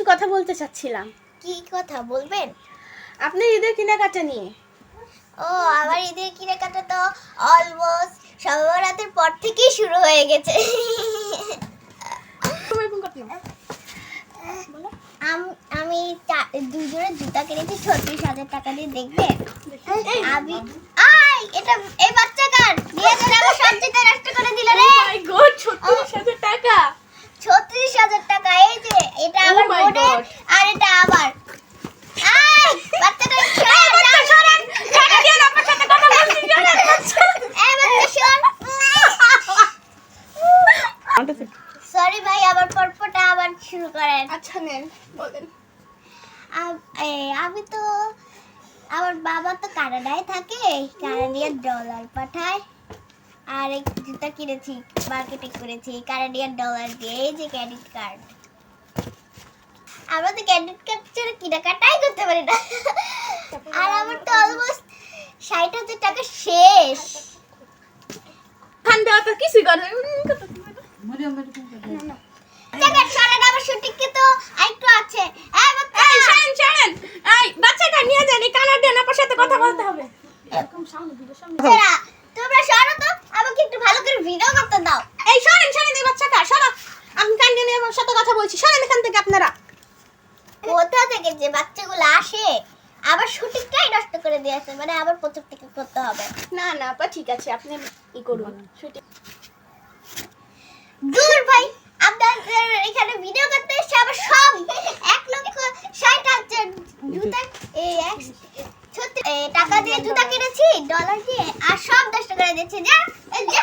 কিছু কথা বলতে চাচ্ছিলাম। কি কথা বলবেন? আপনি ঈদের কেনাকাটা নিয়ে। ও আমার ঈদের কেনাকাটা তো অলমোস্ট সর্বরাতের পর থেকেই শুরু হয়ে গেছে। আমি জোড়া জুতা কিনেছি ছত্রিশ হাজার টাকা দিয়ে দেখবেন আমি আই এটা এই বাচ্চা কার? দিয়ে দিলে আমার সব জুতা নষ্ট করে দিল রে মাই গড ছত্রিশ হাজার টাকা ছত্রিশ হাজার টাকা এই যে এটা Oh আমার my বোনের God. আর এটা আমার আই বাচ্চাটা সরান সরান সরান এই বাচ্চা শোন সরি। ভাই আবার পরপটা আবার শুরু করেন। আচ্ছা নেন বলেন। আমি তো আমার বাবা তো কানাডায় থাকে কানাডিয়ান ডলার পাঠায়। আর এক জুতা কিনেছি মার্কেটিং করেছি কানাডিয়ান ডলার দিয়ে এই যে ক্রেডিট কার্ড আমরা তো ক্রেডিট কার্ড ছাড়া কেনাকাটাই করতে পারি না। আর আমার তো অলমোস্ট ষাট হাজার টাকা শেষ। খান তো কিছুই করে কথা বলতে হবে। এরকম সামনে দিকে সামনে তোমরা সরো তো আমাকে একটু ভালো করে ভিডিও করতে দাও। এই সরেন সরেন এই বাচ্চাটা সরো। আমি কান্ডে নিয়ে আমার সাথে কথা বলছি। সরেন এখান থেকে আপনারা। কোথা থেকে যে বাচ্চাগুলো আসে আবার সঠিকটাই নষ্ট করে দিয়েছে মানে আবার প্রথম থেকে করতে হবে। না না আপা ঠিক আছে আপনি ই করুন সঠিক। দূর ভাই আপনাদের এখানে ভিডিও করতে এসে আবার সব এক লক্ষ ষাট হাজার জুতা এই এক টাকা দিয়ে জুতা কিনেছি ডলার দিয়ে আর সব নষ্ট করে দিয়েছে যা যা।